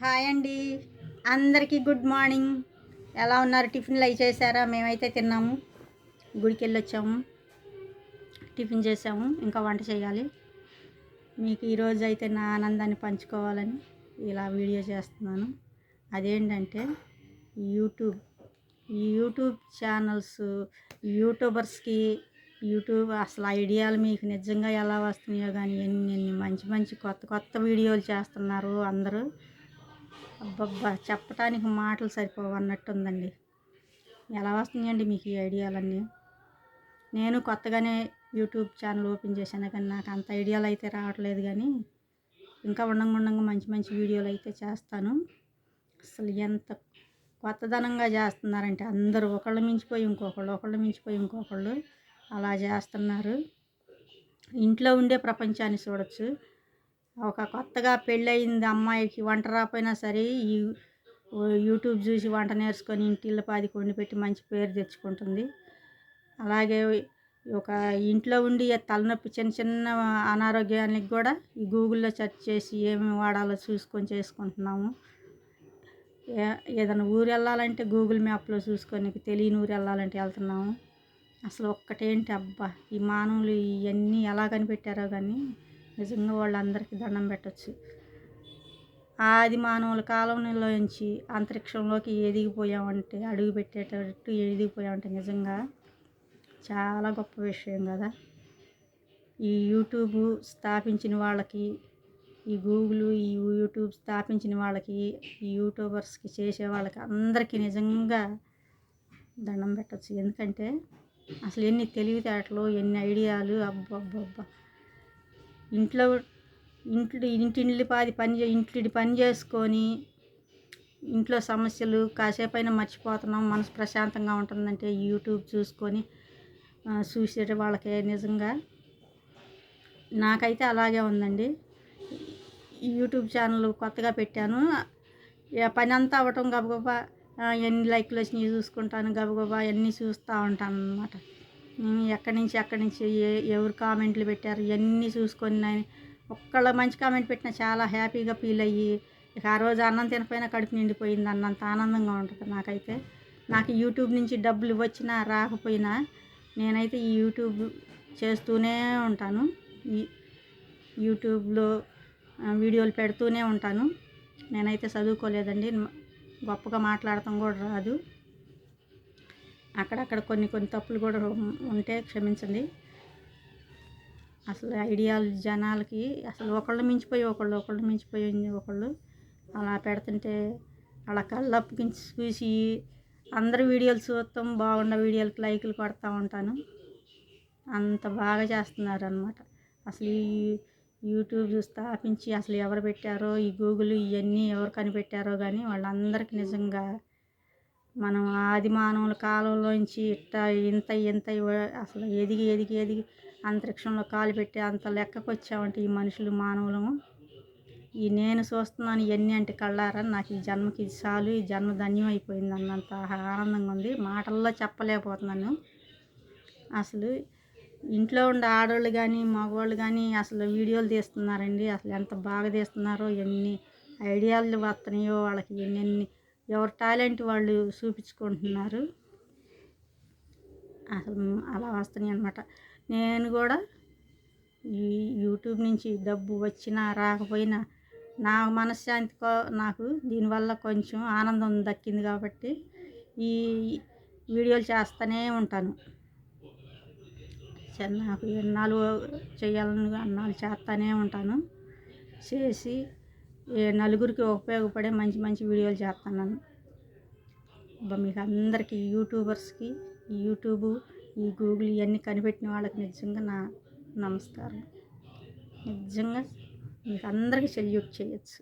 Hi అండి. అందరికీ good morning. ఎలా ఉన్నారు? టిఫిన్లు అవి చేశారా? మేమైతే తిన్నాము. గుడికి వెళ్ళి వచ్చాము టిఫిన్ చేసాము ఇంకా వంట చేయాలి. మీకు ఈరోజు అయితే నా ఆనందాన్ని పంచుకోవాలని ఇలా వీడియో చేస్తున్నాను. అదేంటంటే యూట్యూబ్. యూట్యూబ్ ఛానల్స్ యూట్యూబర్స్కి యూట్యూబ్ అసలు ఐడియాలు మీకు నిజంగా ఎలా వస్తున్నాయో కానీ ఎన్ని ఎన్ని మంచి మంచి కొత్త కొత్త వీడియోలు చేస్తున్నారు అందరూ. అబ్బబ్బా చెప్పటానికి మాటలు సరిపోవు అన్నట్టుందండి ఎలా వస్తున్నాయండి మీకు ఈ ఐడియాలన్నీ? నేను కొత్తగానే యూట్యూబ్ ఛానల్ ఓపెన్ చేశాను కానీ నాకు అంత ఐడియాలు అయితే రావట్లేదు కానీ ఇంకా ఉండంగా ఉండంగా మంచి మంచి వీడియోలు అయితే చేస్తాను. అసలు ఎంత కొత్తదనంగా చేస్తున్నారంటే అందరూ ఒకళ్ళు మించిపోయి ఇంకొకళ్ళు ఒకళ్ళు మించిపోయి ఇంకొకళ్ళు అలా చేస్తున్నారు. ఇంట్లో ఉండే ప్రపంచాన్ని చూడొచ్చు. ఒక కొత్తగా పెళ్ళయింది అమ్మాయికి వంట రాకపోయినా సరే ఈ యూట్యూబ్ చూసి వంట నేర్చుకొని ఇంటిలో పాది కొండి పెట్టి మంచి పేరు తెచ్చుకుంటుంది. అలాగే ఒక ఇంట్లో ఉండి తలనొప్పి చిన్న చిన్న అనారోగ్యానికి కూడా ఈ గూగుల్లో సెర్చ్ చేసి ఏమేమి వాడాలో చూసుకొని చేసుకుంటున్నాము. ఏదైనా ఊరు వెళ్ళాలంటే గూగుల్ మ్యాప్లో చూసుకొని తెలియని ఊరు వెళ్ళాలంటే వెళ్తున్నాము. అసలు ఒక్కటేంటి అబ్బా ఈ మానవులు ఇవన్నీ ఎలా కనిపెట్టారో కానీ నిజంగా వాళ్ళందరికీ దండం పెట్టచ్చు. ఆది మానవుల కాలంలోంచి అంతరిక్షంలోకి ఎదిగిపోయామంటే అడుగు పెట్టేటట్టు ఎదిగిపోయామంటే నిజంగా చాలా గొప్ప విషయం కదా. ఈ యూట్యూబ్ స్థాపించిన వాళ్ళకి ఈ గూగుల్ ఈ యూట్యూబ్ స్థాపించిన వాళ్ళకి ఈ యూట్యూబర్స్కి చేసే వాళ్ళకి అందరికీ నిజంగా దండం పెట్టచ్చు. ఎందుకంటే అసలు ఎన్ని తెలివితేటలు ఎన్ని ఐడియాలు అబ్బబ్బబ్బా. ఇంట్లో ఇంట్లో ఇంటింటి పాది పని ఇంటి పని చేసుకొని ఇంట్లో సమస్యలు కాసేపైనా మర్చిపోతున్నాం మనసు ప్రశాంతంగా ఉంటుందంటే యూట్యూబ్ చూసుకొని చూసేట వాళ్ళకి నిజంగా. నాకైతే అలాగే ఉందండి. యూట్యూబ్ ఛానల్ కొత్తగా పెట్టాను. పని అంతా అవ్వటం గబగబా ఎన్ని లైక్లు వచ్చినాయి చూసుకుంటాను గబగబా అన్నీ చూస్తూ ఉంటాను అనమాట ఎక్కడి నుంచి ఎక్కడి నుంచి ఎవరు కామెంట్లు పెట్టారు ఇవన్నీ చూసుకొని నేను ఒక్కళ్ళ మంచి కామెంట్ పెట్టినా చాలా హ్యాపీగా ఫీల్ అయ్యి ఇక ఆ రోజు అన్నం తినపోయినా కడుపు నిండిపోయింది అన్నంత ఆనందంగా ఉంటుంది నాకైతే. నాకు యూట్యూబ్ నుంచి డబ్బులు వచ్చినా రాకపోయినా నేనైతే ఈ యూట్యూబ్ చేస్తూనే ఉంటాను. ఈ యూట్యూబ్లో వీడియోలు పెడుతూనే ఉంటాను. నేనైతే చదువుకోలేదండి గొప్పగా మాట్లాడటం కూడా రాదు. అక్కడక్కడ కొన్ని కొన్ని తప్పులు కూడా ఉంటే క్షమించండి. అసలు ఐడియాలు జనాలకి అసలు ఒకళ్ళు మించిపోయి ఒకళ్ళు ఒకళ్ళు మించిపోయి ఒకళ్ళు అలా పెడుతుంటే అలా కళ్ళప్పకించి చూసి అందరు వీడియోలు చూస్తాం బాగున్న వీడియోలకి లైకులు కొడతా ఉంటాను. అంత బాగా చేస్తున్నారు అనమాట అసలు ఈ యూట్యూబ్ స్థాపించి అసలు ఎవరు పెట్టారో ఈ గూగుల్ ఇవన్నీ ఎవరు కనిపెట్టారో కానీ వాళ్ళందరికీ నిజంగా మనం ఆది మానవుల కాలంలోంచి ఇట్ట ఇంత ఇంత అసలు ఎదిగి ఎదిగి ఎదిగి అంతరిక్షంలో కాలు పెట్టి అంత లెక్కకు వచ్చామంటే ఈ మనుషులు మానవులము. ఈ నేను చూస్తున్నాను ఇవన్నీ అంటే కళ్ళారా? నాకు ఈ జన్మకి చాలు ఈ జన్మ ధన్యం అయిపోయింది అన్నంత ఆనందంగా ఉంది. మాటల్లో చెప్పలేకపోతున్నాను. అసలు ఇంట్లో ఉండే ఆడవాళ్ళు కానీ మగవాళ్ళు కానీ అసలు వీడియోలు తీస్తున్నారండి. అసలు ఎంత బాగా తీస్తున్నారో ఎన్ని ఐడియాలు వస్తున్నాయో వాళ్ళకి ఎన్నెన్ని ఎవరి టాలెంట్ వాళ్ళు చూపించుకుంటున్నారు. అసలు అలా వస్తున్నాయి అనమాట నేను కూడా ఈ యూట్యూబ్ నుంచి డబ్బు వచ్చినా రాకపోయినా నా మనశ్శాంతి నాకు దీనివల్ల కొంచెం ఆనందం దక్కింది కాబట్టి ఈ వీడియోలు చేస్తూనే ఉంటాను. నాకు ఎన్నాళ్ళు చేయాలని అన్నాళ్ళు చేస్తూనే ఉంటాను. చేసి నలుగురికి ఉపయోగపడే మంచి మంచి వీడియోలు చేస్తున్నాను. మీకు అందరికీ యూట్యూబర్స్కి ఈ యూట్యూబ్ ఈ గూగుల్ ఇవన్నీ కనిపెట్టిన వాళ్ళకి నిజంగా నా నమస్కారం. నిజంగా మీకు అందరికీ సెల్యూట్ చేయొచ్చు.